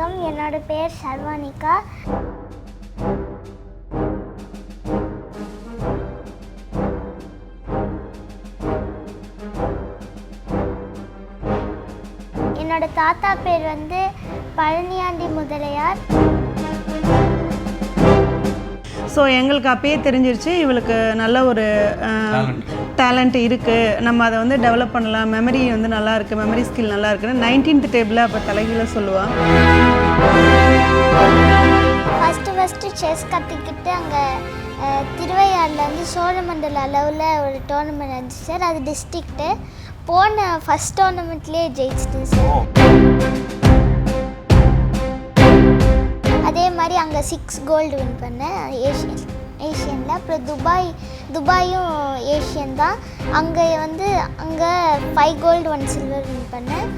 வணக்கம். என்னோட பேர் சர்வானிகா. என்னோட தாத்தா பேர் வந்து பழனியாண்டி முதலியார். ஸோ எங்களுக்கு அப்பயே தெரிஞ்சிருச்சு இவளுக்கு நல்ல ஒரு டேலண்ட் இருக்குது நம்ம அதை வந்து டெவலப் பண்ணலாம். மெமரி வந்து நல்லா இருக்குது மெமரி ஸ்கில் நல்லா இருக்குன்னு நைன்டீன்த் டேபிளில் அப்போ தலைகீழ சொல்லுவாள் ஃபஸ்ட்டு ஃபஸ்ட்டு செஸ் கற்றுக்கிட்டு அங்கே திருவையாறில் வந்து சோழமண்டல அளவில் ஒரு டோர்னமெண்ட் இருந்துச்சு சார். அது டிஸ்ட்ரிக்ட்டு போன ஃபஸ்ட் டோர்னமெண்ட்லேயே ஜெயிச்சிட்டேன் சார். அதே மாதிரி அங்கே சிக்ஸ் கோல்டு வின் பண்ணேன். ஏஷியன் ஏஷியனில் அப்புறம் துபாய் துபாயும் ஏஷியன் தான். அங்கே வந்து அங்கே five gold one silver win பண்ணேன்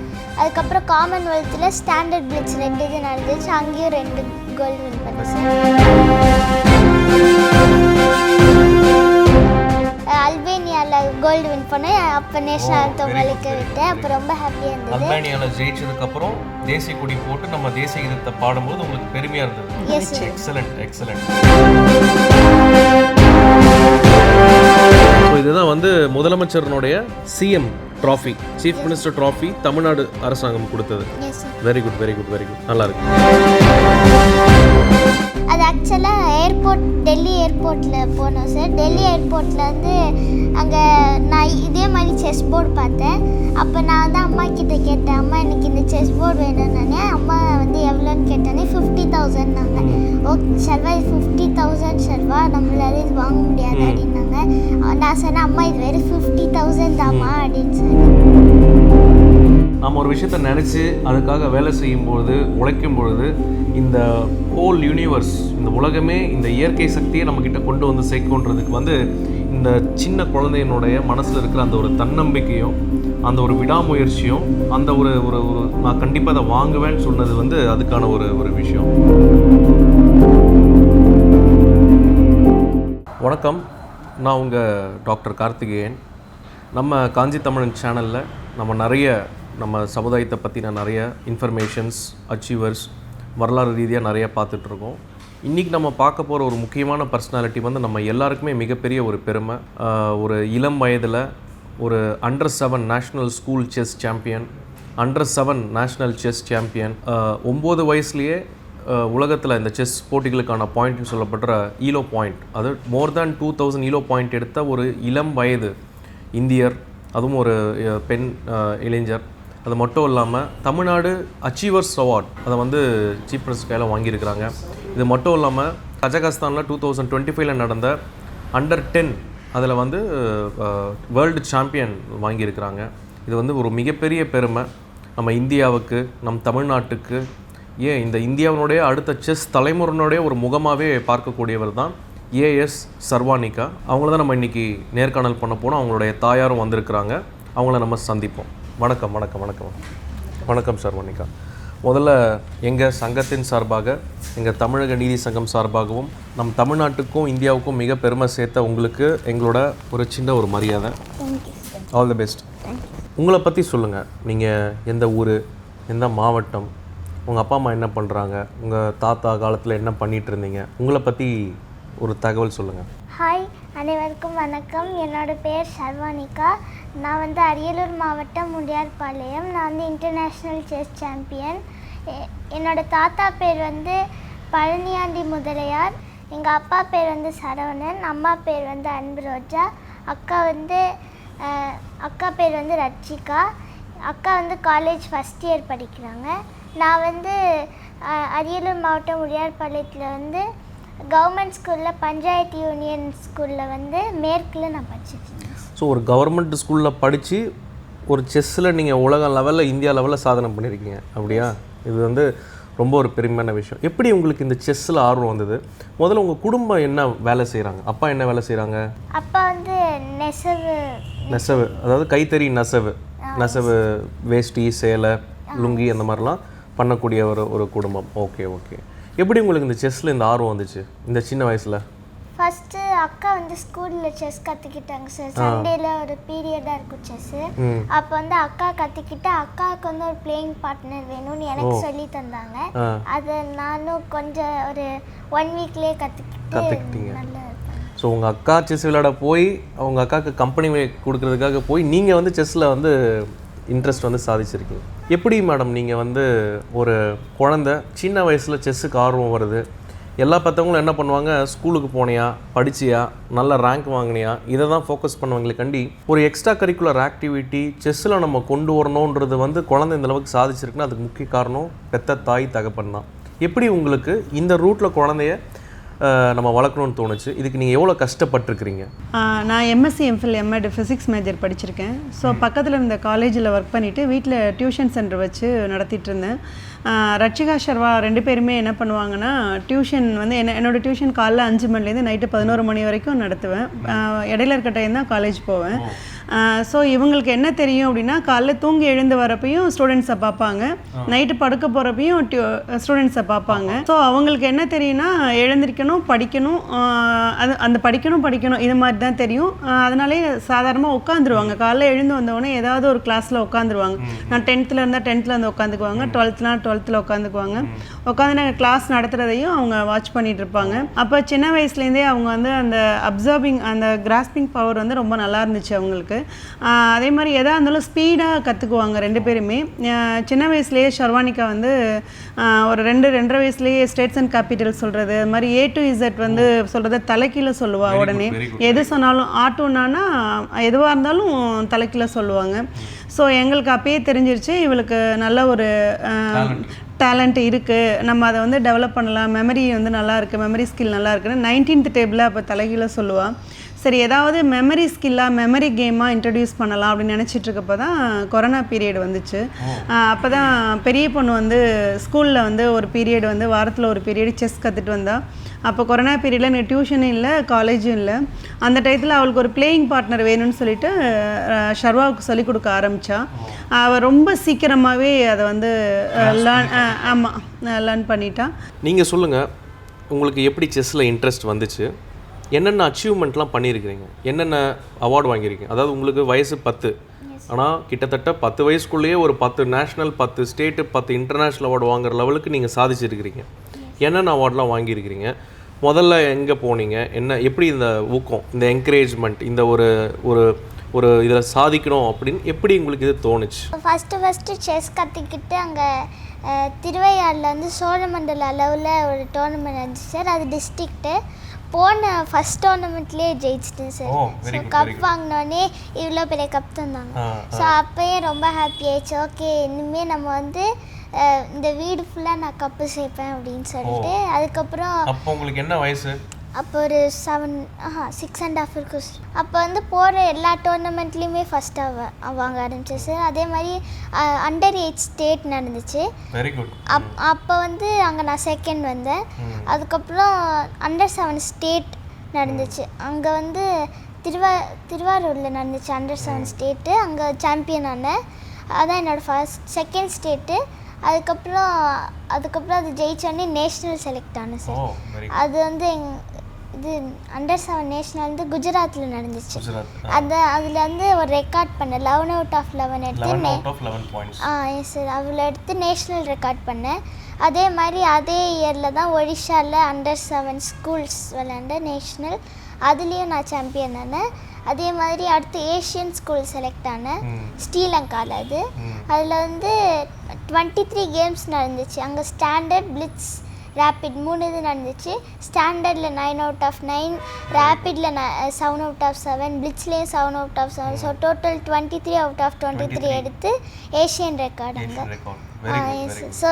அதுக்கப்புறம் காமன்வெல்த்தில் ஸ்டாண்டர்ட் பிளிட்ஸ் ரெண்டு இது நடந்துச்சு. அங்கேயும் ரெண்டு கோல்டு வின் பண்ணேன் அல்பேனியாவில் கோல்டு வின் பண்ணேன் அப்போ நேஷனல் தொங்கலுக்கு விட்டேன் அப்போ ரொம்ப ஹாப்பியாக இருந்தது. அல்பானியாவில் ஜெயிச்சதுக்கு அப்புறம் தேசிய கொடி போட்டு நம்ம தேசிய கீதத்தை பாடும்போது உங்களுக்கு பெருமையா இருந்தது. எக்ஸலண்ட் எக்ஸலண்ட் இதுதான் வந்து முதலமைச்சரனுடைய CM trophy chief minister trophy Tamil Nadu அரசாங்கம் கொடுத்தது. Very good very good very good நல்லா இருக்கு. அது ஆக்சுவலாக ஏர்போர்ட் டெல்லி ஏர்போர்ட்டில் போனோம் சார் டெல்லி ஏர்போர்ட்டில் வந்து அங்கே நான் இதே மாதிரி செஸ் போர்டு பார்த்தேன். அப்போ நான் வந்து அம்மா கிட்ட கேட்டேன் அம்மா எனக்கு இந்த செஸ் போர்டு வேணும்னு அம்மா வந்து எவ்வளோன்னு கேட்டோன்னே ஃபிஃப்டி தௌசண்ட் நாங்கள் ஓகே சர்வா இது ஃபிஃப்டி தௌசண்ட் சர்வா நம்மளால இது வாங்க முடியாது அப்படின்னாங்க. நான் சொன்னேன் அம்மா இது வெறும் ஃபிஃப்டி தௌசண்ட் தாம்மா அப்படின்னு சொன்னேன். நம்ம ஒரு விஷயத்த நினச்சி அதுக்காக வேலை செய்யும் பொழுது உழைக்கும் பொழுது இந்த ஹோல் யூனிவர்ஸ் இந்த உலகமே இந்த இயற்கை சக்தியை நம்மக்கிட்ட கொண்டு வந்து சேர்க்குன்றதுக்கு வந்து இந்த சின்ன குழந்தையினுடைய மனசில் இருக்கிற அந்த ஒரு தன்னம்பிக்கையும் அந்த ஒரு விடாமுயற்சியும் அந்த ஒரு ஒரு ஒரு நான் கண்டிப்பாக அதை வாங்குவேன்னு சொன்னது வந்து அதுக்கான ஒரு ஒரு விஷயம். வணக்கம். நான் உங்கள் டாக்டர் கார்த்திகேயன். நம்ம காஞ்சி தமிழன் சேனலில் நம்ம நிறைய நம்ம சமுதாயத்தை பற்றின நிறைய இன்ஃபர்மேஷன்ஸ் அச்சீவர்ஸ் வரலாறு ரீதியாக நிறைய பார்த்துட்ருக்கோம். இன்றைக்கி நம்ம பார்க்க போகிற ஒரு முக்கியமான பர்சனாலிட்டி வந்து நம்ம எல்லாருக்குமே மிகப்பெரிய ஒரு பெருமை. ஒரு இளம் வயதில் ஒரு under seven national school chess champion under seven national chess champion ஒம்பது வயசுலேயே உலகத்தில் இந்த செஸ் போட்டிகளுக்கான பாயிண்ட்னு சொல்லப்படுற ஈலோ பாயிண்ட் அது more than two thousand Elo point எடுத்த ஒரு இளம் வயது இந்தியர் அதுவும் ஒரு பெண் இளைஞர். அது மட்டும் இல்லாமல் தமிழ்நாடு அச்சீவர்ஸ் அவார்ட் அதை வந்து சீஃப் மினிஸ்டர் கையில் வாங்கியிருக்கிறாங்க. இது மட்டும் இல்லாமல் கஜகஸ்தானில் டூ தௌசண்ட் டுவெண்ட்டி ஃபைவ்ல நடந்த அண்டர் டென் அதில் வந்து வேர்ல்டு சாம்பியன் வாங்கியிருக்கிறாங்க. இது வந்து ஒரு மிகப்பெரிய பெருமை. நம்ம இந்தியாவுக்கு நம் தமிழ்நாட்டுக்கு. ஏன் இந்த இந்தியாவினுடைய அடுத்த செஸ் தலைமுறையினுடைய ஒரு முகமாகவே பார்க்கக்கூடியவர் தான் ஏஎஸ் சர்வானிகா. அவங்கள தான் நம்ம இன்னைக்கு நேர்காணல் பண்ண போனோம் அவங்களுடைய தாயாரும் வந்திருக்கிறாங்க. அவங்கள நம்ம சந்திப்போம். வணக்கம் வணக்கம் வணக்கம். வணக்கம் சர்வானிகா முதல்ல எங்கள் சங்கத்தின் சார்பாக எங்கள் தமிழக நீதி சங்கம் சார்பாகவும் நம் தமிழ்நாட்டுக்கும் இந்தியாவுக்கும் மிக பெருமை சேர்த்த உங்களுக்கு எங்களோட ஒரு சின்ன ஒரு மரியாதை. சார் ஆல் தி பெஸ்ட் உங்களை பற்றி சொல்லுங்கள் நீங்கள் எந்த ஊர் எந்த மாவட்டம் உங்கள் அப்பா அம்மா என்ன பண்ணுறாங்க உங்கள் தாத்தா காலத்தில் என்ன பண்ணிட்டு இருந்தீங்க உங்களை பற்றி ஒரு தகவல் சொல்லுங்கள் ஹாய் அனைவருக்கும் வணக்கம். என்னோட பேர் சர்வானிகா நான் வந்து அரியலூர் மாவட்டம் முடியார்பாளையம் நான் வந்து இன்டர்நேஷ்னல் செஸ் சாம்பியன் எ- என்னோட தாத்தா பேர் வந்து பழனியாண்டி முதலியார். எங்கள் அப்பா பேர் வந்து சரவணன். அம்மா பேர் வந்து அன்பு ரோஜா அக்கா வந்து அக்கா பேர் வந்து ரட்சிகா அக்கா வந்து காலேஜ் ஃபஸ்ட் இயர் படிக்கிறாங்க. நான் வந்து அரியலூர் மாவட்டம் உடையார்பாளையத்தில் வந்து கவர்மெண்ட் ஸ்கூலில் பஞ்சாயத்து யூனியன் ஸ்கூலில் வந்து மேற்கில் நான் படிச்சிருக்கேன் ஸோ ஒரு கவர்மெண்ட் ஸ்கூலில் படித்து ஒரு செஸ்ஸில் நீங்கள் உலக லெவலில் இந்தியா லெவலில் சாதனை பண்ணியிருக்கீங்க அப்படியா? இது வந்து ரொம்ப ஒரு பெருமையான விஷயம். எப்படி உங்களுக்கு இந்த செஸ்ஸில் ஆர்வம் வந்தது? முதல்ல உங்கள் குடும்பம் என்ன வேலை செய்கிறாங்க அப்பா என்ன வேலை செய்கிறாங்க அப்பா வந்து நெசவு. நெசவு. அதாவது கைத்தறி நெசவு. நெசவு வேஷ்டி சேலை லுங்கி அந்த மாதிரிலாம் பண்ணக்கூடிய ஒரு ஒரு குடும்பம். Okay okay. எப்படி உங்களுக்கு இந்த செஸ்ஸில் இந்த ஆர்வம் வந்துச்சு? இந்த சின்ன வயசில்? ஃபஸ்ட்டு அக்கா வந்து ஸ்கூலில் செஸ் கற்றுக்கிட்டாங்க சார் சண்டேல ஒரு பீரியடாக இருக்கும் செஸ்ஸு அப்போ வந்து அக்கா கற்றுக்கிட்டு அக்காவுக்கு வந்து ஒரு பிளேயிங் பார்ட்னர் வேணும்னு எனக்கு சொல்லி தந்தாங்க. அதை நானும் கொஞ்சம் ஒரு ஒன் வீக்லேயே கற்றுக்கிட்டு நல்லா ஸோ உங்கள் அக்கா செஸ் விளையாட போய் அவங்க அக்காவுக்கு கம்பெனி கொடுக்கறதுக்காக போய் நீங்கள் வந்து செஸ்ஸில் வந்து இன்ட்ரெஸ்ட் வந்து சாதிச்சிருக்கீங்க. எப்படி மேடம் நீங்கள் வந்து ஒரு குழந்தை சின்ன வயசில் செஸ்ஸுக்கு ஆர்வம் வருது? எல்லா பத்தவங்களும் என்ன பண்ணுவாங்க? ஸ்கூலுக்கு போனியா? படிச்சியா? நல்ல ரேங்க் வாங்கினியா? இதை தான் ஃபோக்கஸ் பண்ணுவாங்களே கண்டி ஒரு எக்ஸ்ட்ரா கரிக்குலர் ஆக்டிவிட்டி செஸ்ஸில் நம்ம கொண்டு வரணுன்றது வந்து குழந்தை இந்த அளவுக்கு சாதிச்சிருக்குன்னா அதுக்கு முக்கிய காரணம் பெத்த தாய் தகப்பன் தான். எப்படி உங்களுக்கு இந்த ரூட்டில் குழந்தைய நம்ம வளர்க்கணும்னு தோணுச்சு? இதுக்கு நீங்கள் எவ்வளோ கஷ்டப்பட்டிருக்கிறீங்க? நான் MSc MPhil MEd physics major படிச்சிருக்கேன். ஸோ பக்கத்தில் இருந்த காலேஜில் ஒர்க் பண்ணிவிட்டு வீட்டில் டியூஷன் சென்டர் வச்சு நடத்திட்டு இருந்தேன். ரட்சிகா சர்வா ரெண்டு பேருமே என்ன பண்ணுவாங்கன்னா டியூஷன் வந்து என்ன என்னோடய டியூஷன் காலைல அஞ்சு மணிலேருந்து நைட்டு பதினோரு மணி வரைக்கும் நடத்துவேன். இடையில இருக்க டைம் தான் காலேஜ் போவேன். ஸோ இவங்களுக்கு என்ன தெரியும் அப்படின்னா காலைல தூங்கி எழுந்து வரப்பையும் ஸ்டூடெண்ட்ஸை பார்ப்பாங்க. நைட்டு படுக்க போகிறப்பையும் ஸ்டூடெண்ட்ஸை பார்ப்பாங்க. ஸோ அவங்களுக்கு என்ன தெரியும்னா எழுந்திருக்கணும் படிக்கணும் அது அந்த படிக்கணும் படிக்கணும் இது மாதிரி தான் தெரியும். அதனாலே சாதாரணமாக உட்காந்துருவாங்க காலைல எழுந்து வந்தவொடனே ஏதாவது ஒரு கிளாஸில் உட்காந்துருவாங்க நான் டென்த்தில் இருந்தால் டென்த்தில் வந்து உட்காந்துக்குவாங்க டுவெல்த்னா டுவெல்த்தில் உட்காந்துக்குவாங்க உட்காந்து நாங்கள் கிளாஸ் நடத்துகிறதையும் அவங்க வாட்ச் பண்ணிட்டு இருப்பாங்க. அப்போ சின்ன வயசுலேருந்தே அவங்க வந்து அந்த அப்சர்விங் அந்த கிராஸ்பிங் பவர் வந்து ரொம்ப நல்லா இருந்துச்சு அவங்களுக்கு. அதே மாதிரி எதாக இருந்தாலும் ஸ்பீடாக கற்றுக்குவாங்க ரெண்டு பேருமே. சின்ன வயசுலேயே ஷர்வானிகா வந்து ஒரு ரெண்டு ரெண்டரை வயசுலேயே ஸ்டேட்ஸ் அண்ட் கேபிட்டல் சொல்கிறது அது மாதிரி ஏ டு இசட் வந்து சொல்கிறத தலைக்கீழ சொல்லுவா உடனே. எது சொன்னாலும் ஆட்டோனானா எதுவாக இருந்தாலும் தலைக்கீழ சொல்லுவாங்க. ஸோ எங்களுக்கு அப்பயே தெரிஞ்சிருச்சு இவளுக்கு நல்ல ஒரு டேலண்ட் இருக்குது நம்ம அதை வந்து டெவலப் பண்ணலாம். மெமரி வந்து நல்லா இருக்குது மெமரி ஸ்கில் நல்லா இருக்குன்னு. நைன்டீன்த் டேபிளில் அப்போ தலைகீழ சொல்லுவாள் சரி ஏதாவது மெமரி ஸ்கில்லாக மெமரி கேமாக இன்ட்ரடியூஸ் பண்ணலாம் அப்படின்னு நினச்சிட்டு இருக்கப்போ தான் கொரோனா பீரியட் வந்துச்சு. அப்போ தான் பெரிய பொண்ணு வந்து ஸ்கூலில் வந்து ஒரு பீரியட் வந்து வாரத்தில் ஒரு பீரியட் செஸ் கற்றுட்டு வந்தா. அப்போ கொரோனா பீரியடில் எனக்கு டியூஷனும் இல்லை காலேஜும் இல்லை. அந்த டயத்தில் அவளுக்கு ஒரு பிளேயிங் பார்ட்னர் வேணும்னு சொல்லிட்டு ஷர்வாவுக்கு சொல்லிக் கொடுக்க ஆரம்பித்தா அவள் ரொம்ப சீக்கிரமாகவே அதை வந்து லேர்ன் ஆமாம் லேர்ன் பண்ணிட்டா. நீங்கள் சொல்லுங்கள் உங்களுக்கு எப்படி செஸ்ஸில் இன்ட்ரெஸ்ட் வந்துச்சு? என்னென்ன அச்சீவ்மெண்ட்லாம் பண்ணியிருக்கிறீங்க? என்னென்ன அவார்டு வாங்கியிருக்கீங்க? அதாவது உங்களுக்கு வயசு பத்து. ஆனால் கிட்டத்தட்ட பத்து வயசுக்குள்ளேயே ஒரு பத்து நேஷ்னல் பத்து ஸ்டேட்டு பத்து இன்டர்நேஷ்னல் அவார்டு வாங்குற லெவலுக்கு நீங்கள் சாதிச்சிருக்கிறீங்க. என்னென்ன அவார்ட்லாம் வாங்கியிருக்கிறீங்க? முதல்ல எங்கே போனீங்க? என்ன எப்படி இந்த ஊக்கம் இந்த என்கரேஜ்மெண்ட் இந்த ஒரு ஒரு ஒரு இதில் சாதிக்கணும் அப்படின்னு எப்படி உங்களுக்கு இது தோணுச்சு? ஃபஸ்ட்டு ஃபஸ்ட்டு செஸ் கற்றுக்கிட்டு அங்கே திருவையாறில் வந்து சோழமண்டல அளவில் ஒரு டோர்னமெண்ட் இருந்துச்சு சார். அது டிஸ்ட்ரிக்ட்டு போன ஃபஸ்ட் டோர்னமெண்ட்லேயே ஜெயிச்சிட்டேன் சார் ஸோ கப் வாங்கினோடனே இவ்வளோ பெரிய கப் தந்தாங்க. ஸோ அப்போயே ரொம்ப ஹாப்பி ஆயிடுச்சு. ஓகே இனிமேல் நம்ம வந்து இந்த வீடு ஃபுல்லாக நான் கப்பு சேர்ப்பேன் அப்படின்னு சொல்லிட்டு அதுக்கப்புறம் அப்போ உங்களுக்கு என்ன வயசு? அப்போ ஒரு செவன் ஆஹா சிக்ஸ் அண்ட் ஹாஃப் இருக்கும் அப்போ வந்து போகிற எல்லா டோர்னமெண்ட்லேயுமே ஃபஸ்ட்டாக வாங்க ஆரம்பிச்சேன் சார் அதே மாதிரி அண்டர் ஏஜ் ஸ்டேட் நடந்துச்சு. வெரி குட் அப் அப்போ வந்து அங்கே நான் செகண்ட் வந்தேன். அதுக்கப்புறம் அண்டர் செவன் ஸ்டேட் நடந்துச்சு. அங்கே வந்து திருவா திருவாரூரில் நடந்துச்சு அண்டர் செவன் ஸ்டேட்டு அங்கே சாம்பியன் ஆனேன் அதான் என்னோடய ஃபர்ஸ்ட் செகண்ட் ஸ்டேட்டு அதுக்கப்புறம் அதுக்கப்புறம் அது ஜெயிச்சோடனே நேஷ்னல் செலக்ட் ஆனேன் சார் அது வந்து எங் இது அண்டர் செவன் நேஷ்னல் வந்து குஜராத்தில் நடந்துச்சு. அந்த அதில் வந்து ஒரு ரெக்கார்ட் பண்ணேன் லெவன் அவுட் ஆஃப் லெவன் எடுத்து ஆ எஸ் சார் அதில் எடுத்து நேஷ்னல் ரெக்கார்ட் பண்ணேன் அதே மாதிரி அதே இயரில் தான் ஒடிஷாவில் அண்டர் செவன் ஸ்கூல்ஸ் விளையாண்ட நேஷ்னல் அதுலேயும் நான் சாம்பியன் ஆனேன் அதே மாதிரி அடுத்து ஏஷியன் ஸ்கூல் செலக்ட் ஆனேன் ஸ்ரீலங்காவில் அது. அதில் வந்து டுவெண்ட்டி த்ரீ கேம்ஸ் நடந்துச்சு. அங்கே ஸ்டாண்டர்ட் பிளிட்ஸ் ரேபிட் மூணு இது நடந்துச்சு. ஸ்டாண்டர்டில் நைன் அவுட் ஆஃப் நைன் ரேபிடில் seven out of seven பிளிட்ஸ்லேயும் seven out of seven so total twenty three out of twenty three எடுத்து ஏஷியன் ரெக்கார்டு அங்கே. So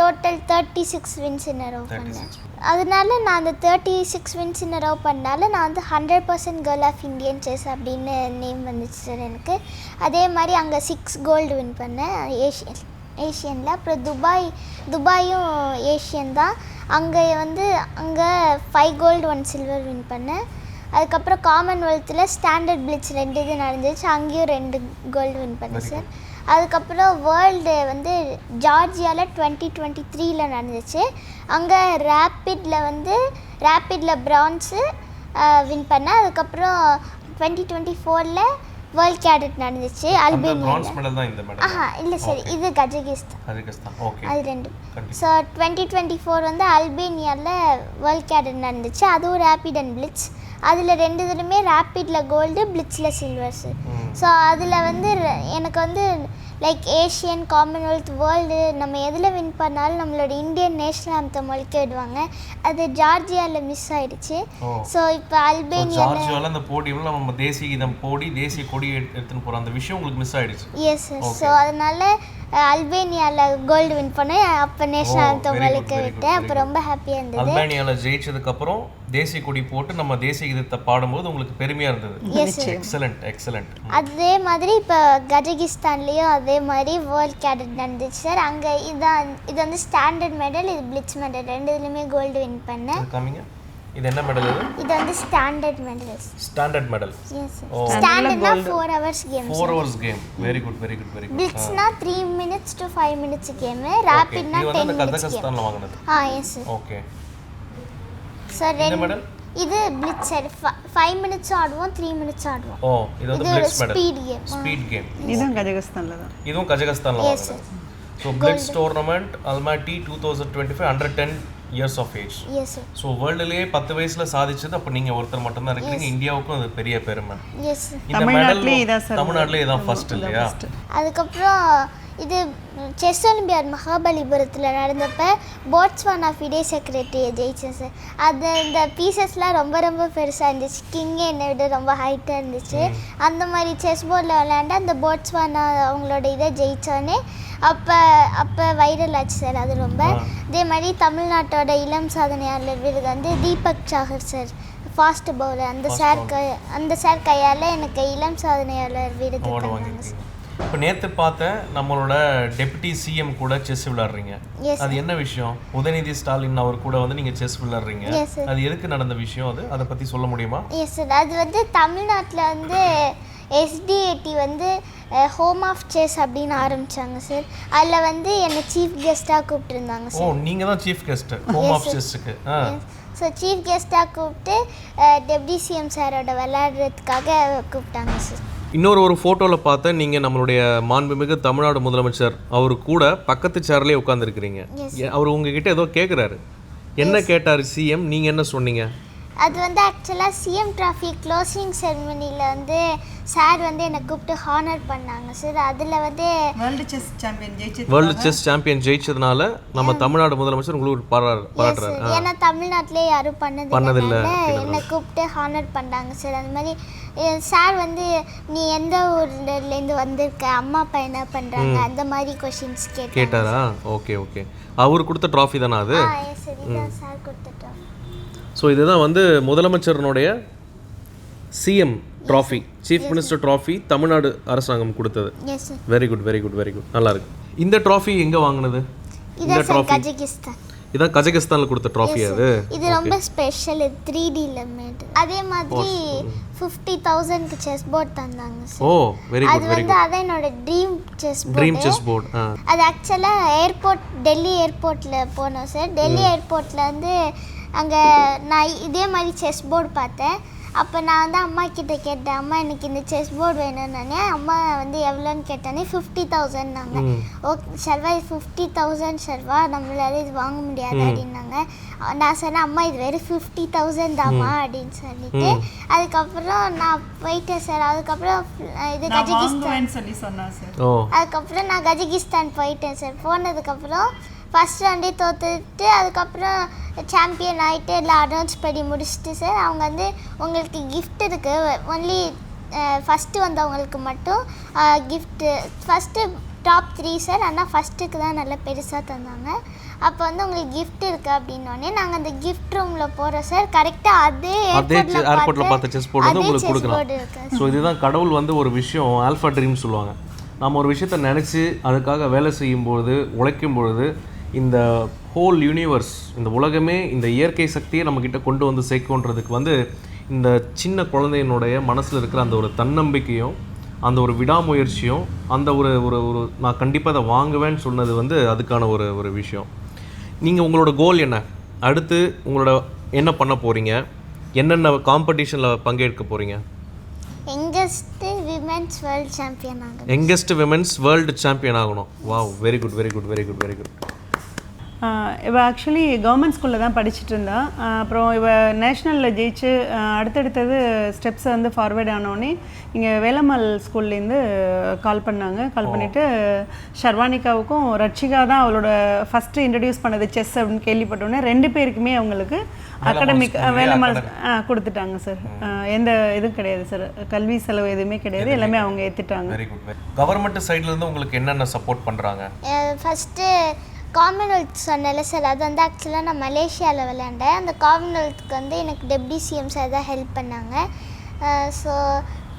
total thirty six wins in row பண்ணேன். அதனால நான் அந்த thirty six wins in row பண்ணால நான் வந்து hundred percent girl of Indian chess அப்படின்னு name வந்துச்சு சார் எனக்கு. அதே மாதிரி அங்கே சிக்ஸ் கோல்டு வின் பண்ணேன். ஏஷியன் ஏஷியனில் அப்புறம் துபாய் துபாயும் ஏஷியன் தான். அங்கே வந்து அங்கே five gold one silver win பண்ணேன். அதுக்கப்புறம் காமன்வெல்த்தில் ஸ்டாண்டர்ட் பிளிட்ஸ் ரெண்டு இது நடந்துச்சு. அங்கேயும் ரெண்டு கோல்டு வின் பண்ணேன் சார் அதுக்கப்புறம் வேர்ல்டு வந்து ஜார்ஜியாவில் டுவெண்ட்டி டுவெண்ட்டி த்ரீல நடந்துச்சு. அங்கே ரேப்பிடில் வந்து ரேப்பிடில் பிரான்ஸு வின் பண்ணேன். அதுக்கப்புறம் டுவெண்ட்டி டுவெண்ட்டி ஃபோரில் வேர்ல்ட் கேடட் நடந்துச்சு பிரான்ஸ் மெடல் தான் இந்த மெடல் ஆஹா இல்லை சார் இது கஜகிஸ்தான். கஜகஸ்தான் ஓகே அது டுவெண்ட்டி டுவெண்ட்டி ஃபோர் வந்து அல்பேனியாவில் வேர்ல்ட் கேடட் நடந்துச்சு. அதுவும் ரேபிட் அண்ட் பிளிட்ஸ் அதில் ரெண்டு இதுலையுமே ரேப்பிடில் கோல்டு பிளிட்ஸில் சில்வர்ஸு ஸோ அதில் வந்து எனக்கு வந்து லைக் ஏஷியன் காமன்வெல்த் வேர்ல்டு நம்ம எதில் வின் பண்ணாலும் நம்மளோட இந்தியன் நேஷனல் ஆந்தம் ஒழிக்க விடுவாங்க. அது ஜார்ஜியாவில் மிஸ் ஆயிடுச்சு. ஸோ இப்போ அல்பேனியாவில் அந்த போட்டியில் நம்ம தேசிய கீதம் போடி தேசிய கொடி எடுத்து- எடுத்துன்னு போகிற அந்த விஷயம் உங்களுக்கு மிஸ் ஆயிடுச்சு. எஸ் ஸோ அதனால அல்பேனியாவில் கோல்டு வின் பண்ணேன் அப்போ நேஷனல் good, விட்டேன் அப்போ ரொம்ப ஹாப்பியாக இருந்தது. அல்பேனியாவில் ஜெயிச்சதுக்கு அப்புறம் தேசிய கொடி போட்டு நம்ம தேசிய கீதத்தை பாடும்போது உங்களுக்கு பெருமையா இருந்தது. எக்ஸலண்ட் எக்ஸலண்ட் அதே மாதிரி இப்போ கஜகிஸ்தான்லேயும் அதே மாதிரி வேர்ல்ட் கேடட் நடந்துச்சு சார் அங்கே இதான் இது வந்து ஸ்டாண்டர்ட் மெடல் இது பிளிட்ஸ் மெடல் ரெண்டு இதுலையுமே கோல்டு வின் பண்ணேன் இது என்ன மெடல் இது? இது வந்து standard medals standard medal yes. ஸ்டாண்டர்ட்னா four hours game four hours game very good very good very good பிளிட்ஸ்னா three minutes to five minutes game ரேபிட்னா இது வந்து டென் அந்த மினிட்ஸ் கேம் கஜகஸ்தான்ல வாங்கினது. ஆ எஸ் சார் ஓகே சார் ரெண்டு medal? இது blitz sir five minutes ஆடுவோம் three minutes ஆடுவோம். ஓ இது வந்து இது ஒரு blitz medal speed game speed game இதுவும் கஜகஸ்தானில் தான். இதுவும் கஜகஸ்தான்ல வாங்கினது. So blitz tournament Almaty two thousand twenty five hundred ten years of age yes sir so வேர்ல்டுலேயே பத்து வயசுல சாதிச்சது அப்போ நீங்க ஒருத்தர் மட்டும்தான் இருக்கிறீங்க. இந்தியாவுக்கும் அது பெரிய பெருமை. எஸ் இந்த தமிழ்நாட்டிலே மெடல் இதான் சார் தமிழ்நாட்டிலே இதான் ஃபர்ஸ்ட் இல்லையா? அதுக்கப்புறம் இது செஸ் ஒலிம்பியாட் மகாபலிபுரத்தில் நடந்தப்ப போட்ஸ்வானா ஃபிடே செக்ரட்டரியை ஜெயிச்சேன் சார் அது இந்த பீசஸ்லாம் ரொம்ப ரொம்ப பெருசாக இருந்துச்சு. கிங்கே என்னை விட ரொம்ப ஹைட்டாக இருந்துச்சு. அந்த மாதிரி செஸ் போர்டில் விளையாண்டு அந்த போட்ஸ்வானா அவங்களோட இதை ஜெயித்தோடனே அப்போ அப்போ வைரல் ஆச்சு சார் அது ரொம்ப. இதே மாதிரி தமிழ்நாட்டோட இளம் சாதனையாளர் விருது வந்து Deepak Chahar sir fast bowler அந்த சார் கை அந்த சார் கையால் எனக்கு இளம் சாதனையாளர் விருது தந்தாங்க. இப்போ நேற்று பார்த்தேன் நம்மளோட டெப்யூட்டி சிஎம் கூட செஸ் விளையாடுறீங்க. அது என்ன விஷயம்? உதயநிதி ஸ்டாலின் அவர் கூட வந்து நீங்க செஸ் விளையாடுறீங்க. அது எதுக்கு நடந்த விஷயம் அது? அதை பத்தி சொல்ல முடியுமா? எஸ் சார் அது வந்து தமிழ்நாட்டில் வந்து எஸ்டிஏடி வந்து ஹோம் ஆஃப் செஸ் அப்படின்னு ஆரம்பித்தாங்க சார் அதில் வந்து என்னை சீஃப் கெஸ்ட்டாக கூப்பிட்டுருந்தாங்க ஓ சார் நீங்க தான் சீஃப் கெஸ்ட் ஹோம் ஆஃப் செஸ்ஸுக்கு ஆ. ஸோ சீஃப் கெஸ்ட்டாக கூப்பிட்டு டெப்டி சிஎம் சாரோட விளையாடுறதுக்காக கூப்பிட்டாங்க சார் இன்னொரு ஒரு ஃபோட்டோவில் பார்த்தேன் நீங்கள் நம்மளுடைய மாண்புமிகு தமிழ்நாடு முதலமைச்சர். அவர் கூட பக்கத்து சேர்லேயே உட்காந்துருக்கிறீங்க அவர் உங்ககிட்ட ஏதோ கேட்குறாரு என்ன கேட்டார் சிஎம் நீங்கள் என்ன சொன்னீங்க? அது வந்து ஆக்சுவலாக சிஎம் டிராஃபி க்ளோசிங் செரமனியில் வந்து சார் வந்து என்னை கூப்பிட்டு ஹானர் பண்ணாங்க. சார் அதில் வந்து வேர்ல்டு செஸ் சாம்பியன் ஜெயிச்சு வேர்ல்டு செஸ் சாம்பியன் ஜெயிச்சதுனால நம்ம தமிழ்நாடு முதலமைச்சர் உங்களுக்கு பாராரு பாராட்டுறாரு. சார் ஏன்னா தமிழ்நாட்டிலே யாரும் பண்ணது பண்ணதில்ல, என்னை கூப்பிட்டு ஹானர் பண்ணாங்க சார் அந்த மாதிரி சார் வந்து நீ எந்த ஊர்லேருந்து வந்திருக்க? அம்மா அப்பா என்ன பண்ணுறாங்க அந்த மாதிரி கொஷின்ஸ் கேட்டாரா? Okay okay. அவர் கொடுத்த ட்ராஃபி தானே அது? ஆ எஸ் சார் சார் கொடுத்துட்டோம் ஸோ இதுதான் வந்து முதலமைச்சரனுடைய CM trophy chief minister trophy Tamil Nadu அரசாங்கம் கொடுத்தது. Yes sir very good very good very good நல்லா இருக்கு. இந்த ட்ராஃபி எங்கே வாங்கினது? இந்த ட்ராஃபி கஜகிஸ்தான் இதான் கஜகஸ்தானில் கொடுத்த ட்ராஃபி அது? இது ரொம்ப ஸ்பெஷல் இது த்ரீ டியில் மேட் அதே மாதிரி ஃபிஃப்டி தௌசண்ட்க்கு செஸ் போர்ட் தந்தாங்க சார் ஓ வெரி அது குட் வெரி வந்து அதான் என்னோட dream chess dream board chess board அது ஆக்சுவலாக ஏர்போர்ட் டெல்லி ஏர்போர்ட்டில் போனோம் சார் டெல்லி ஏர்போர்ட்டில் வந்து அங்கே நான் இதே மாதிரி செஸ் போர்டு பார்த்தேன். அப்போ நான் வந்து அம்மா கிட்ட கேட்டேன் அம்மா எனக்கு இந்த செஸ் போர்டு வேணும்னே அம்மா வந்து எவ்வளோன்னு கேட்டானே ஃபிஃப்டி தௌசண்ட் நாங்கள் ஓகே சர்வா இது ஃபிஃப்டி தௌசண்ட் சர்வா நம்மளால இது வாங்க முடியாது அப்படின்னாங்க. நான் சொன்னேன் அம்மா இது வெறும் ஃபிஃப்டி தௌசண்ட் தாம்மா அப்படின்னு சொல்லிட்டு. அதுக்கப்புறம் நான் போயிட்டேன் சார். அதுக்கப்புறம் இது கஜகிஸ்தான் சொல்லி சொன்னா சார். ஓ. அதுக்கப்புறம் நான் கஜகிஸ்தான் போயிட்டேன் சார். போனதுக்கப்புறம் ஃபஸ்ட் ரவுண்டே தோத்துட்டு அதுக்கப்புறம் சாம்பியன் ஆகிட்டு எல்லாம் அனௌன்ஸ் பண்ணி முடிச்சுட்டு சார் அவங்க வந்து உங்களுக்கு gift இருக்குது ஒன்லி ஃபஸ்ட்டு வந்தவங்களுக்கு மட்டும் gift first top three sir ஆனால் ஃபஸ்ட்டுக்கு தான் நல்லா பெருசாக தந்தாங்க. அப்போ வந்து உங்களுக்கு gift இருக்குது அப்படின்னோடனே நாங்கள் அந்த gift ரூமில் போகிறோம் சார் கரெக்டாக அதே அதே ஏர்போர்ட்டில் பார்த்த செஸ் போர்டு வந்து உங்களுக்கு இருக்கு ஸோ இதுதான் கடவுள் வந்து ஒரு விஷயம் ஆல்ஃபா ட்ரீம் சொல்லுவாங்க. நம்ம ஒரு விஷயத்தை நினச்சி அதுக்காக வேலை செய்யும்பொழுது உழைக்கும் பொழுது இந்த ஹோல் யூனிவர்ஸ் இந்த உலகமே இந்த இயற்கை சக்தியை நம்மக்கிட்ட கொண்டு வந்து சேர்க்குன்றதுக்கு வந்து இந்த சின்ன குழந்தையினுடைய மனசில் இருக்கிற அந்த ஒரு தன்னம்பிக்கையும் அந்த ஒரு விடாமுயற்சியும் அந்த ஒரு ஒரு ஒரு நான் கண்டிப்பாக அதை வாங்குவேன்னு சொன்னது வந்து அதுக்கான ஒரு ஒரு விஷயம். நீங்கள் உங்களோட கோல் என்ன? அடுத்து உங்களோட என்ன பண்ண போகிறீங்க என்னென்ன காம்படிஷனில் பங்கேற்க போகிறீங்க youngest women's world champion youngest women's world champion ஆகணும். Wow very good very good very good very good ஆஹ் இவ ஆக்சுவலி கவர்மெண்ட் ஸ்கூலில் தான் படிச்சுட்டு இருந்தா. ஆஹ் அப்புறம் இவ நேஷ்னலில் ஜெயிச்சு அடுத்தடுத்தது ஸ்டெப்ஸை வந்து ஃபார்வேர்ட் ஆனோடனே இங்கே வேலம்மாள் ஸ்கூல்லேருந்து கால் பண்ணாங்க. கால் பண்ணிவிட்டு ஷர்வானிகாவுக்கும் ரட்சிகா தான் அவளோட ஃபஸ்ட்டு இன்ட்ரடியூஸ் பண்ணது செஸ் அப்படின்னு கேள்விப்பட்டோன்னே ரெண்டு பேருக்குமே அவங்களுக்கு அகாடமிக் வேலம்மாள் ஆ, கொடுத்துட்டாங்க சார் எந்த இதுவும் கிடையாது சார் கல்வி செலவு எதுவுமே கிடையாது. எல்லாமே அவங்க ஏற்றுட்டாங்க வெரி குட் கவர்மெண்ட் சைட்லேருந்து உங்களுக்கு என்னென்ன சப்போர்ட் பண்ணுறாங்க ஃபஸ்ட்டு காமன்வெல்த் சொன்னல சார் அது வந்து ஆக்சுவலாக நான் மலேசியாவில் விளையாண்டேன். அந்த காமன்வெல்த்துக்கு வந்து எனக்கு டெப்டி சிஎம் சார் தான் ஹெல்ப் பண்ணாங்க. So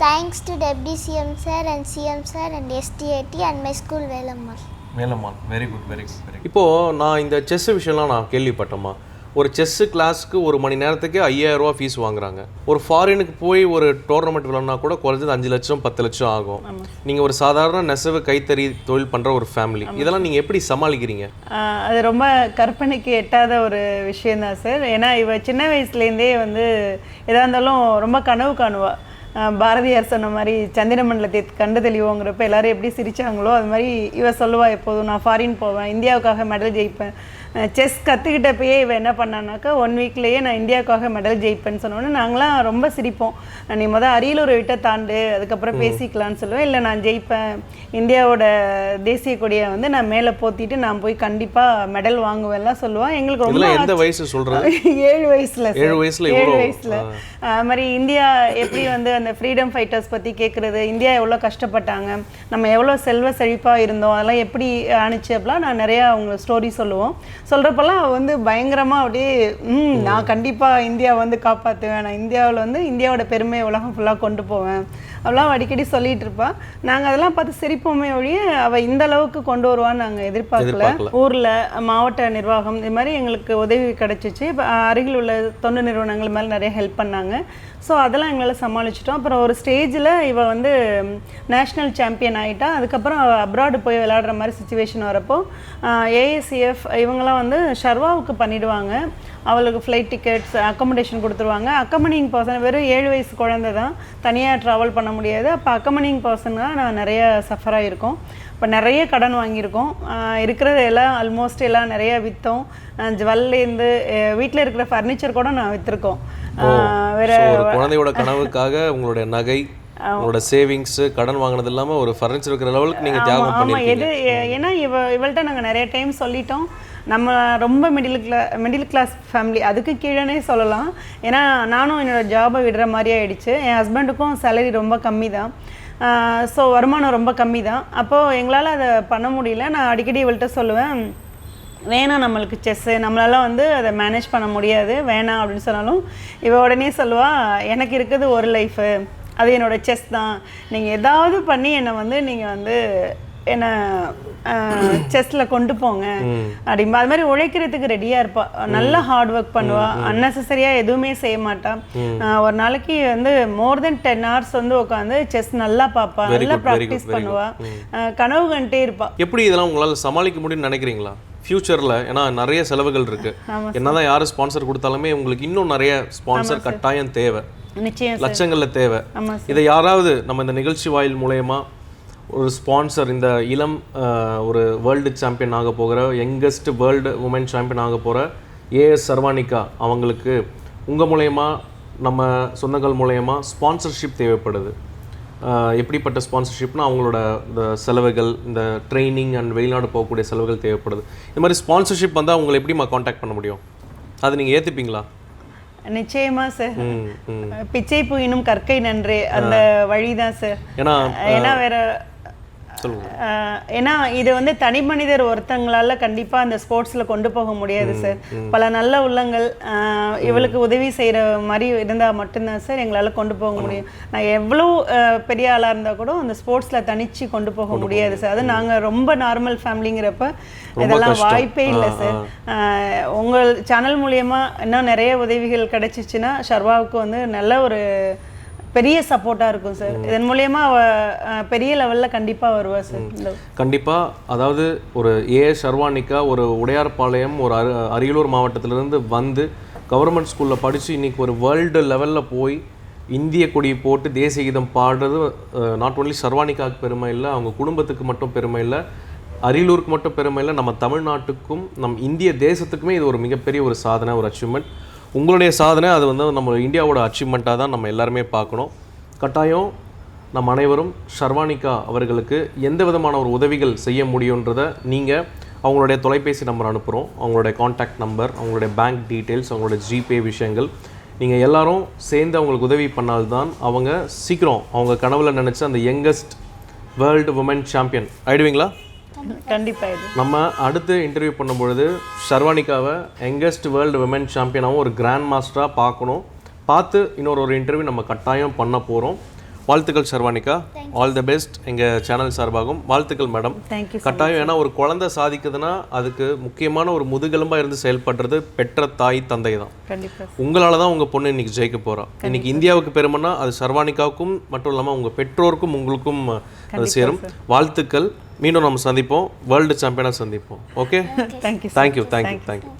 thanks to deputy CM sir and CM sir and SDAT and my school Velammal மேலம்மாள் very good very good very இப்போது நான் இந்த செஸ் விஷயம்லாம் நான் கேள்விப்பட்டேம்மா. ஒரு செஸ்ஸு கிளாஸ்க்கு ஒரு மணி நேரத்துக்கு ஐயாயிரம் ரூபா ஃபீஸ் வாங்குறாங்க. ஒரு ஃபாரினுக்கு போய் ஒரு டோர்னமெண்ட் விளாட்னா கூட குறைஞ்சது அஞ்சு லட்சம் பத்து லட்சம் ஆகும். நீங்கள் ஒரு சாதாரண நெசவு கைத்தறி தொழில் பண்ணுற ஒரு ஃபேமிலி இதெல்லாம் நீங்கள் எப்படி சமாளிக்கிறீங்க? அது ரொம்ப கற்பனைக்கு எட்டாத ஒரு விஷயந்தான் சார். ஏன்னா இவ சின்ன வயசுலேருந்தே வந்து எதா இருந்தாலும் ரொம்ப கனவு காணுவா. பாரதியார் சொன்ன மாதிரி சந்திர மண்டலத்தை கண்டு தெளிவோங்கிறப்ப எல்லாரும் எப்படி சிரிச்சாங்களோ அது மாதிரி இவ சொல்லுவா எப்போதும் நான் ஃபாரின் போவேன் இந்தியாவுக்காக மெடல் ஜெயிப்பேன். செஸ் கற்றுக்கிட்டப்பயே இவ என்ன பண்ணானாக்கா ஒன் வீக்லேயே நான் இந்தியாவுக்காக மெடல் ஜெயிப்பேன்னு சொன்னோன்னே நாங்களாம் ரொம்ப சிரிப்போம். நீ மொதல் அரியலூரை விட்ட தாண்டு அதுக்கப்புறம் பேசிக்கலாம்னு சொல்லுவேன். இல்லை நான் ஜெயிப்பேன். இந்தியாவோட தேசிய கொடியை வந்து நான் மேலே போத்திட்டு நான் போய் கண்டிப்பாக மெடல் வாங்குவேன்லாம் சொல்லுவாள் எங்களுக்கு ரொம்ப எந்த வயசு சொல்கிறது ஏழு வயசுல. ஏழு வயசுல ஏழு? வயசுல. அது மாதிரி இந்தியா எப்படி வந்து அந்த ஃப்ரீடம் ஃபைட்டர்ஸ் பத்தி கேட்குறது இந்தியா எவ்வளோ கஷ்டப்பட்டாங்க? நம்ம எவ்வளோ செல்வ செழிப்பா இருந்தோம்? அதெல்லாம் எப்படி ஆணுச்சு அப்படிலாம் நான் நிறையா அவங்க ஸ்டோரி சொல்லுவோம். சொல்றப்பெல்லாம் அவ வந்து பயங்கரமா அப்படியே ம் நான் கண்டிப்பா இந்தியா வந்து காப்பாற்றுவேன் நான் இந்தியாவில் வந்து இந்தியாவோட பெருமையை உலகம் ஃபுல்லாக கொண்டு போவேன். அப்படிலாம் அடிக்கடி சொல்லிட்டு இருப்பா. நாங்க அதெல்லாம் பார்த்து சிரிப்போமே ஒழிய அவ இந்த அளவுக்கு கொண்டு வருவான்னு நாங்க எதிர்பார்க்கல. ஊரில் மாவட்ட நிர்வாகம் இது மாதிரி எங்களுக்கு உதவி கிடச்சிச்சு. இப்போ அருகில் உள்ள தொண்டு நிறுவனங்கள் மேலே நிறைய ஹெல்ப் பண்ணாங்க. ஸோ அதெல்லாம் எங்களால் சமாளிச்சிட்டோம். அப்புறம் ஒரு ஸ்டேஜில் இவ வந்து நேஷ்னல் சாம்பியன் ஆகிட்டா அதுக்கப்புறம் அப்ராடு போய் விளையாடுற மாதிரி சுச்சுவேஷன் வரப்போ ஏஎஸ்சிஎஃப் இவங்கெல்லாம் வந்து ஷர்வாவுக்கு பண்ணிவிடுவாங்க அவளுக்கு ஃப்ளைட் டிக்கெட்ஸ் அக்கமடேஷன் கொடுத்துருவாங்க. அக்கமனிங் பர்சன் வெறும் ஏழு வயசு குழந்தை தான். தனியாக ட்ராவல் பண்ண முடியாது. அப்போ அக்கமனிங் பர்சனாக நான் நிறைய சஃபர் ஆகிருக்கோம் இப்போ நிறைய கடன் வாங்கியிருக்கோம். இருக்கிறது எல்லாம் ஆல்மோஸ்ட் எல்லாம் நிறைய விற்றோம் ஜுவல்லேருந்து வீட்டில் இருக்கிற ஃபர்னிச்சர் கூட நான் விற்றுருக்கோம் வேற ஒரு குழந்தையோட கனவுக்காக உங்களுடைய நகை உங்களோட சேவிங்ஸ் கடன் வாங்கினது இல்லாம ஒரு ஃபர்னிச்சர் இருக்கிற லெவலுக்கு நீங்க தியாகம் பண்ணிருக்கீங்க எது ஏன்னா இவ இவள்கிட்ட நாங்கள் நிறைய டைம் சொல்லிட்டோம். நம்ம ரொம்ப மிடில் கிளா மிடில் கிளாஸ் ஃபேமிலி அதுக்கு கீழேனே சொல்லலாம். ஏன்னா நானும் என்னோட ஜாபை விடுற மாதிரி ஆயிடுச்சு. என் ஹஸ்பண்டுக்கும் சேலரி ரொம்ப கம்மி தான் ஸோ வருமானம் ரொம்ப கம்மி தான் அப்போது எங்களால் அதை பண்ண முடியல. நான் அடிக்கடி இவள்கிட்ட சொல்லுவேன் வேணாம் நம்மளுக்கு செஸ்ஸு நம்மளால வந்து அதை மேனேஜ் பண்ண முடியாது. வேணாம் அப்படின்னு சொன்னாலும் இவள் உடனே சொல்லுவா எனக்கு இருக்குது ஒரு லைஃபு அது என்னோட செஸ் தான். நீங்கள் ஏதாவது பண்ணி என்னை வந்து நீங்கள் வந்து என்னை செஸ்ஸில் கொண்டு போங்க அப்படிம்பா. அது மாதிரி உழைக்கிறதுக்கு ரெடியாக இருப்பா. நல்லா ஹார்ட் ஒர்க் பண்ணுவா. அன்னெசரியாக எதுவுமே செய்ய மாட்டா. ஆஹ் ஒரு நாளைக்கு வந்து மோர் தென் டென் ஹவர்ஸ் வந்து உட்காந்து செஸ் நல்லா பார்ப்பா நல்லா ப்ராக்டிஸ். பண்ணுவா. கனவு கண்டே இருப்பா. எப்படி இதெல்லாம் உங்களால சமாளிக்க முடியும்னு நினைக்கிறீங்களா? ஃபியூச்சர்ல ஏன்னா நிறைய செலவுகள் இருக்கு. என்னதான் யாரு ஸ்பான்சர் கொடுத்தாலுமே உங்களுக்கு இன்னும் நிறைய ஸ்பான்சர் கட்டாயம் தேவை. லட்சங்கள்ல தேவை. இதை யாராவது நம்ம இந்த நிகழ்ச்சி வாயில் மூலயமா ஒரு ஸ்பான்சர் இந்த இளம் ஒரு வேர்ல்டு சாம்பியன் ஆக போகிற யங்கஸ்ட் வேர்ல்டு உமன் சாம்பியன் ஆக போகிற ஏஎஸ் சர்வானிகா அவங்களுக்கு உங்கள் மூலயமா நம்ம சொந்தங்கள் மூலயமா ஸ்பான்சர்ஷிப் தேவைப்படுது. எப்படிப்பட்ட ஸ்பான்சர்ஷிப்னா அவங்களோட இந்த செலவுகள் இந்த ட்ரைனிங் அண்ட் வெளிநாடு போகக்கூடிய செலவுகள் தேவைப்படுது. இந்த மாதிரி ஸ்பான்சர்ஷிப் வந்தால் உங்களை எப்படிம்மா காண்டாக்ட் பண்ண முடியும்? அது நீங்கள் ஏற்றுப்பீங்களா நிச்சயமா சார் பிச்சை புயினும் கற்கை நன்றே. அந்த வழிதான் சார் ஏன்னா ஏன்னா வேற ஏன்னா இது வந்து தனி மனிதர் ஒருத்தங்களால கண்டிப்பா அந்த ஸ்போர்ட்ஸ்ல கொண்டு போக முடியாது சார். பல நல்ல உள்ளங்கள் இவளுக்கு உதவி செய்யற மாதிரி இருந்தா மட்டும்தான் சார் எங்களால கொண்டு போக முடியும். நான் எவ்வளோ பெரிய ஆளா இருந்தா கூட அந்த ஸ்போர்ட்ஸ்ல தனிச்சு கொண்டு போக முடியாது சார். அது நாங்க ரொம்ப நார்மல் ஃபேமிலிங்கிறப்ப இதெல்லாம். வாய்ப்பே இல்லை சார். உங்கள் சேனல் மூலியமா இன்னும் நிறைய உதவிகள் கிடைச்சிச்சுன்னா ஷர்வாவுக்கு வந்து நல்ல ஒரு பெரிய சப்போர்ட்டாக இருக்கும் சார் இதன் மூலியமா பெரிய லெவலில் கண்டிப்பாக வருவா சார் கண்டிப்பாக அதாவது ஒரு ஏ சர்வானிக்கா ஒரு உடையார்பாளையம் ஒரு அரு அரியலூர் மாவட்டத்திலிருந்து வந்து கவர்மெண்ட் ஸ்கூலில் படித்து இன்றைக்கி ஒரு வேர்ல்டு லெவலில் போய் இந்திய கொடி போட்டு தேசிய கீதம் பாடுறது நாட் only சர்வானிகாவுக்கு பெருமை இல்லை அவங்க குடும்பத்துக்கு மட்டும் பெருமை இல்லை அரியலூருக்கு மட்டும் பெருமை இல்லை நம்ம தமிழ்நாட்டுக்கும் நம் இந்திய தேசத்துக்குமே இது ஒரு மிகப்பெரிய ஒரு சாதனை ஒரு அச்சீவ்மெண்ட் உங்களுடைய சாதனை அது வந்து நம்ம இந்தியாவோட அச்சீவ்மெண்ட்டாக தான் நம்ம எல்லாருமே பார்க்கணும். கட்டாயம் நம் அனைவரும் ஷர்வானிகா அவர்களுக்கு எந்த விதமான ஒரு உதவிகள் செய்ய முடியுன்றதை நீங்கள் அவங்களுடைய தொலைபேசி நம்பர் அனுப்புகிறோம் அவங்களுடைய காண்டாக்ட் நம்பர் அவங்களுடைய பேங்க் டீட்டெயில்ஸ் அவங்களுடைய ஜிபே விஷயங்கள். நீங்கள் எல்லாரும் சேர்ந்து அவங்களுக்கு உதவி பண்ணால்தான் அவங்க சீக்கிரம் அவங்க கனவில் நினச்ச அந்த யங்கஸ்ட் வேர்ல்டு உமன் சாம்பியன் ஆயிடுவீங்களா? கண்டிப்பாக இது நம்ம அடுத்து இன்டர்வியூ பண்ணும்பொழுது ஷர்வானிகாவை யங்கஸ்ட் வேர்ல்டு விமன் சாம்பியனாகவும் ஒரு கிராண்ட் மாஸ்டராக பார்க்கணும். பார்த்து இன்னொரு ஒரு இன்டர்வியூ நம்ம கட்டாயம் பண்ண போகிறோம் வாழ்த்துக்கள் ஷர்வானிகா ஆல் தி பெஸ்ட் எங்கள் சேனல் சார்பாகவும் வாழ்த்துக்கள் மேடம். தேங்க்யூ கட்டாயம் ஏன்னா ஒரு குழந்தை சாதிக்குதுன்னா அதுக்கு முக்கியமான ஒரு முதுகெலும்பாக இருந்து செயல்படுறது பெற்ற தாய் தந்தை தான். உங்களால தான் உங்கள் பொண்ணு இன்னைக்கு ஜெயிக்க போறா. இன்னைக்கு இந்தியாவுக்கு பெருமைன்னா அது சர்வானிகாவுக்கும் மட்டும் இல்லாமல் உங்கள் பெற்றோருக்கும் உங்களுக்கும் அது சேரும். வாழ்த்துக்கள். மீண்டும் நம்ம சந்திப்போம். வேர்ல்டு சாம்பியனாக சந்திப்போம். Okay thank you thank you thank you thank you